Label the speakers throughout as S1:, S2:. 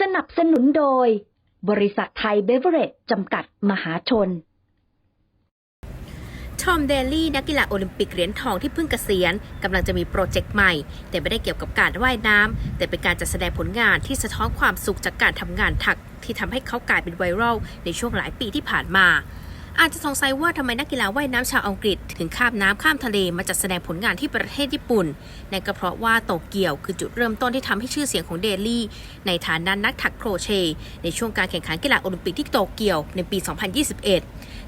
S1: สนับสนุนโดย บริษัทไทยเบเวอร์เรจจำกัดมหาชน
S2: ทอมเดลี่นักกีฬาโอลิมปิกเหรียญทองที่เพิ่งเกษียณกำลังจะมีโปรเจกต์ใหม่ แต่ไม่ได้เกี่ยวกับการว่ายน้ำแต่เป็นการจัดแสดงผลงานที่สะท้อนความสุขจากการทำงานถักที่ทำให้เขากลายเป็นไวรัลในช่วงหลายปีที่ผ่านมา อาจจะสงสัยว่าทำไมนักกีฬาว่ายน้ำชาวอังกฤษ ถึงข้ามน้ำข้ามทะเลมาจัดแสดงผลงานที่ประเทศญี่ปุ่นนั่นก็เพราะว่าโตเกียวคือจุดเริ่มต้นที่ทำให้ชื่อเสียงของเดลี่ในฐานะนักถักโครเชต์ในช่วงการแข่งขันกีฬาโอลิมปิกที่โตเกียวในปี 2021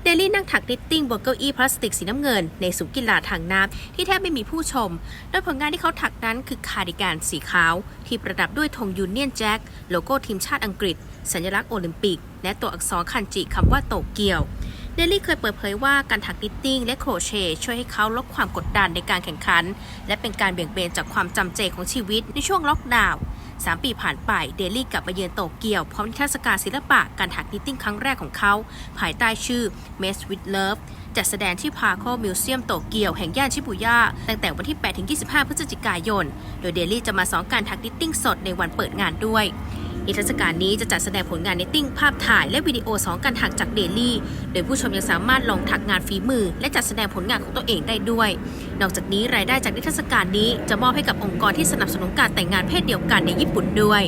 S2: เดลี่นั่งถักนิตติ้งบนเก้าอี้พลาสติกสีน้ำเงิน ในสุกีฬาทางน้ำที่แทบไม่มีผู้ชม โดยผลงานที่เขาถักนั้นคือคาร์ดิแกนสีขาว ที่ประดับด้วยธงยูเนียนแจ็คโลโก้ทีมชาติอังกฤษ สัญลักษณ์โอลิมปิก และตัวอักษรคันจิคำว่าโตเกียว เดลี่เคยเปิดเผยว่าการถักนิตติ้งและโครเชต์ช่วยให้เขาลดความกดดันในการแข่งขัน และเป็นการเบี่ยงเบนจากความจำเจของชีวิตในช่วงล็อกดาวน์สามปีผ่านไปเดลี่กลับมาเยือนโตเกียว พร้อมนิทรรศการศิลปะการถักนิตติ้งครั้งแรกของเขา ภายใต้ชื่อ Mess with Love จัดแสดงที่พาโคมิวเซียมโตเกียวแห่งย่านชิบุย่าตั้งแต่วันที่ 8-25 พฤศจิกายน โดยเดลี่จะมาสอนการถักนิตติ้งสดในวันเปิดงานด้วย นิทรรศการนี้จะจัดแสดงผลงานนิตติ้งภาพถ่ายและวิดีโอสองการถักจากเดลี่ โดยผู้ชมยังสามารถลองถักงานฝีมือ และจัดแสดงผลงานของตัวเองได้ด้วย นอกจากนี้รายได้จากนิทรรศการนี้จะมอบให้กับองค์กรที่สนับสนุนการแต่งงานเพศเดียวกันในญี่ปุ่นด้วย